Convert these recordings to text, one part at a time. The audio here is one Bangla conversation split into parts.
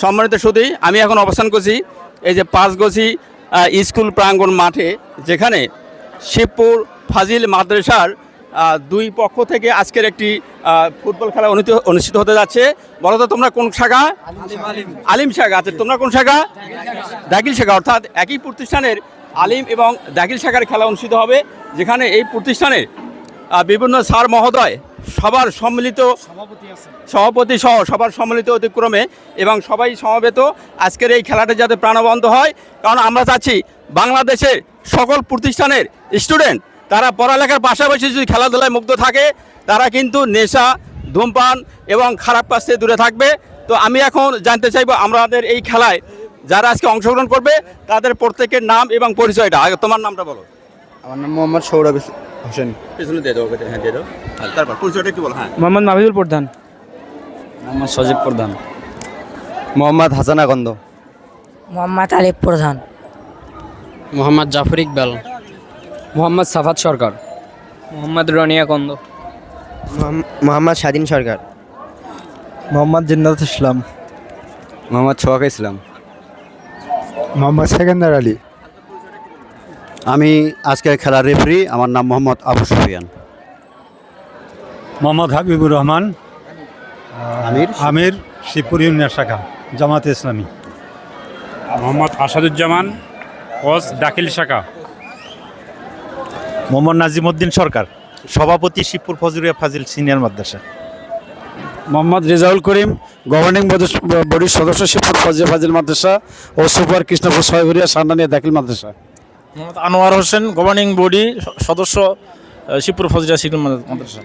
সম্মানিত সুদী আমি এখন অবস্থান করছি এই যে পাঁচগছি স্কুল প্রাঙ্গণ মাঠে, যেখানে শিবপুর ফাজিল মাদ্রাসার দুই পক্ষ থেকে আজকের একটি ফুটবল খেলা অনুষ্ঠিত হতে যাচ্ছে। বলো তো, তোমরা কোন শাখা? আলিম শাখা। আছে তোমরা কোন শাখা? দাখিল শাখা, অর্থাৎ একই প্রতিষ্ঠানের আলিম এবং দাখিল শাখার খেলা অনুষ্ঠিত হবে, যেখানে এই প্রতিষ্ঠানের বিভিন্ন স্যার মহোদয় সবার সম্মিলিত সভাপতি সহ সবার সম্মিলিত অতিক্রমে এবং সবাই সমবেত। আজকের এই খেলাটা যাতে প্রাণবন্ত হয় কারণ আমরা চাচ্ছি বাংলাদেশের সকল প্রতিষ্ঠানের স্টুডেন্ট তারা পড়ালেখার পাশাপাশি যদি খেলাধুলায় মুগ্ধ থাকে তারা কিন্তু নেশা ধূমপান এবং খারাপ কাজ থেকে দূরে থাকবে। তো আমি এখন জানতে চাইব আমাদের এই খেলায় যারা আজকে অংশগ্রহণ করবে তাদের প্রত্যেকের নাম এবং পরিচয়টা। আগে তোমার নামটা বলো। আমার নাম মোহাম্মদ সৌরভ হোসেন। পিছনে দিয়ে দেবো হ্যাঁ দিয়ে দেবো তারপর পরিচয়টা কি বলো? হ্যাঁ। মোহাম্মদ মাহিদুল প্রধান। মোহাম্মদ সজীব প্রধান। মোহাম্মদ হাসান আকন্দ। মোহাম্মদ আলিফ প্রধান। মোহাম্মদ জাফর ইকবাল। মোহাম্মদ সাফাত সরকার। মোহাম্মদ রনিয়া কন্দ মোহাম্মদ স্বাধীন সরকার। মোহাম্মদ জিন্নাত ইসলাম। মোহাম্মদ সোহাগ ইসলাম। মোহাম্মদ সেকেন্দার আলী। আমি আজকের খেলার রেফারি আমার নাম মোহাম্মদ আবু সুফিয়ান। মোহাম্মদ হাবিবুর রহমান আমির আমির শিবপুর ইউনিয়ন শাখা জামাত ইসলামী। মোহাম্মদ আসাদুজ্জামান ওস দাখিল শাখা। মোহাম্মদ নাজিমউদ্দিন সরকার সভাপতি শিবপুর ফজরিয়া ফাজিল সিনিয়র মাদ্রাসা। মোহাম্মদ রেজাউল করিম গভর্নিং বডির সদস্য শিবপুর ফজিয়া ফাজিল মাদ্রাসা ও সুপার কৃষ্ণপুর সহবরিয়া সান্ডানিয়া দাখিল মাদ্রাসা। মোহাম্মদ আনোয়ার হোসেন গভর্নিং বডি সদস্য শিবপুর ফজরিয়া সিনিয়র মাদ্রাসা।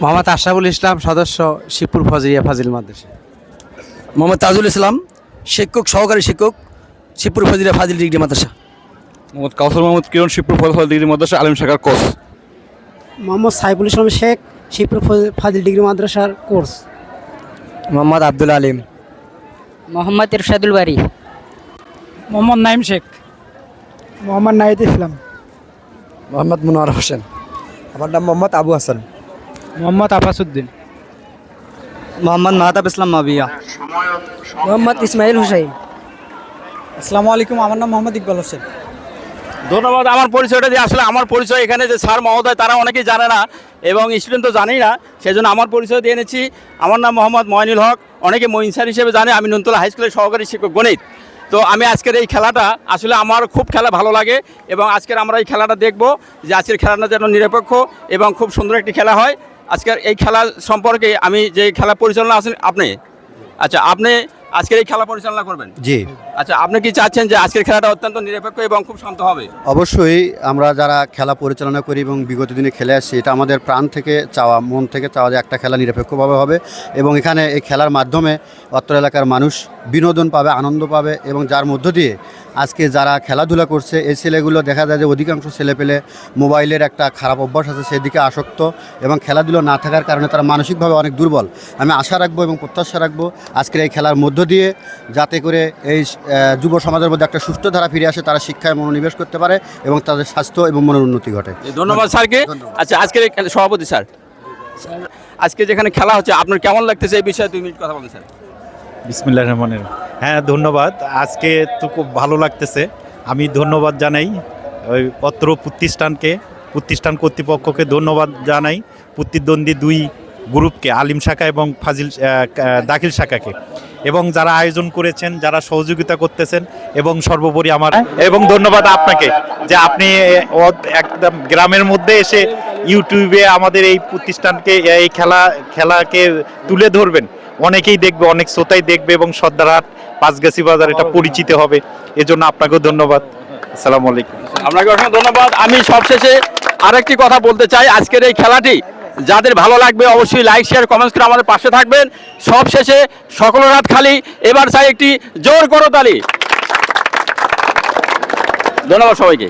মোহাম্মদ আশরাফুল ইসলাম সদস্য শিবপুর ফজরিয়া ফাজিল মাদ্রাসা। মোহাম্মদ তাজুল ইসলাম শিক্ষক সহকারী শিক্ষক শিবপুর ফজিরা ফাজিল ডিগ্রি মাদ্রাসা। মোহাম্মদ কাউসার মোহাম্মদ কিরণ শিবপুর ফজল ডিগ্রি মাদ্রাসা আলিম শাখার কোর্স মোহাম্মদ সাইফুল ইসলাম শেখ শিবপুর ফাজিল ডিগ্রি মাদ্রাসার কোর্স মোহাম্মদ আব্দুল আলিম। মোহাম্মদ ইরশাদুল বাড়ি মোহাম্মদ নাইম শেখ। মোহাম্মদ নাহিদ ইসলাম। মোহাম্মদ মুনোয়ার হোসেন। আমার নাম মোহাম্মদ আবু হাসান। মোহাম্মদ আফাসুদ্দিন মোহাম্মদ মাহতাব ইসলাম মাবিয়া। মোহাম্মদ ইসমাইল হুসাইন। আসসালামু আলাইকুম আমার নাম মোহাম্মদ ইকবাল হোসেন। ধন্যবাদ আমার পরিচয়টা দিয়ে আসলে আমার পরিচয় এখানে যে স্যার মহোদয় তারা অনেকেই জানে না এবং স্টুডেন্ট তো জানেই না সেই জন্য আমার পরিচয় দিয়ে এনেছি। আমার নাম মোহাম্মদ ময়নুল হক অনেকে মঈন স্যার হিসেবে জানে আমি নন্তলা হাই স্কুলের সহকারী শিক্ষক গণিত। তো আমি আজকের এই খেলাটা আসলে আমার খুব খেলা ভালো লাগে এবং আজকের আমরা এই খেলাটা দেখব যে আজকের খেলাটা যেন নিরপেক্ষ এবং খুব সুন্দর একটি খেলা হয়। আজকের এই খেলা সম্পর্কে আমি যে খেলা পরিচালনা আছেন আপনি? আচ্ছা আপনি আজকের এই খেলা পরিচালনা করবেন? জি। আচ্ছা আপনি কি চাচ্ছেন যে আজকের খেলাটা অত্যন্ত নিরপেক্ষ এবং খুব শান্ত হবে? অবশ্যই আমরা যারা খেলা পরিচালনা করি এবং বিগত দিনে খেলে আসছি এটা আমাদের প্রাণ থেকে চাওয়া মন থেকে চাওয়া যে একটা খেলা নিরপেক্ষভাবে হবে এবং এখানে এই খেলার মাধ্যমে অত্র এলাকার মানুষ বিনোদন পাবে আনন্দ পাবে এবং যার মধ্য দিয়ে আজকে যারা খেলাধুলা করছে এই ছেলেগুলো দেখা যায় যে অধিকাংশ ছেলে পেলে মোবাইলের একটা খারাপ অভ্যাস আছে সেদিকে আসক্ত এবং খেলাধুলো না থাকার কারণে তারা মানসিকভাবে অনেক দুর্বল। আমি আশা রাখব এবং প্রত্যাশা রাখব আজকের এই খেলার মধ্য দিয়ে যাতে করে এই যুব সমাজের মধ্যে একটা সুস্থ ধারা ফিরে আসে তারা শিক্ষায় মনোনিবেশ করতে পারে এবং তাদের স্বাস্থ্য এবং মনের উন্নতি ঘটে। ধন্যবাদ স্যারকে। আচ্ছা আজকের সভাপতি স্যার। আজকে যেখানে খেলা হচ্ছে আপনার কেমন লাগতেছে এই বিষয়ে দুই মিনিট কথা বলেন স্যার। বিসমিল্লাহ রহমানের হ্যাঁ ধন্যবাদ। আজকে তো খুব ভালো লাগতেছে। আমি ধন্যবাদ জানাই ওই অত্র প্রতিষ্ঠানকে, প্রতিষ্ঠান কর্তৃপক্ষকে ধন্যবাদ জানাই, প্রতিদ্বন্দ্বী দুই গ্রুপকে, আলিম শাখা এবং ফাজিল দাখিল শাখাকে। এবং যারা আয়োজন করেছেন, যারা সহযোগিতা করতেছেন, এবং সর্বোপরি আমার এবং ধন্যবাদ আপনাকে যে আপনি একদম গ্রামের মধ্যে এসে ইউটিউবে আমাদের এই প্রতিষ্ঠানকে, এই খেলা, খেলাকে তুলে ধরবেন। অনেকেই দেখবে, অনেক শ্রোতাই দেখবে এবং সর্দারহাট পাঁচগাছি বাজার এটা পরিচিত হবে। এজন্য আপনাকেও ধন্যবাদ। আসসালামু আলাইকুম। আপনাকে অসংখ্য ধন্যবাদ। আমি সবশেষে আরেকটি কথা বলতে চাই। আজকের এই খেলাটি যাদের ভালো লাগবে অবশ্যই লাইক শেয়ার কমেন্টস করে আমাদের পাশে থাকবেন। সবশেষে সকলের রাত খালি। এবার চাই একটি জোর করো তালি ধন্যবাদ সবাইকে।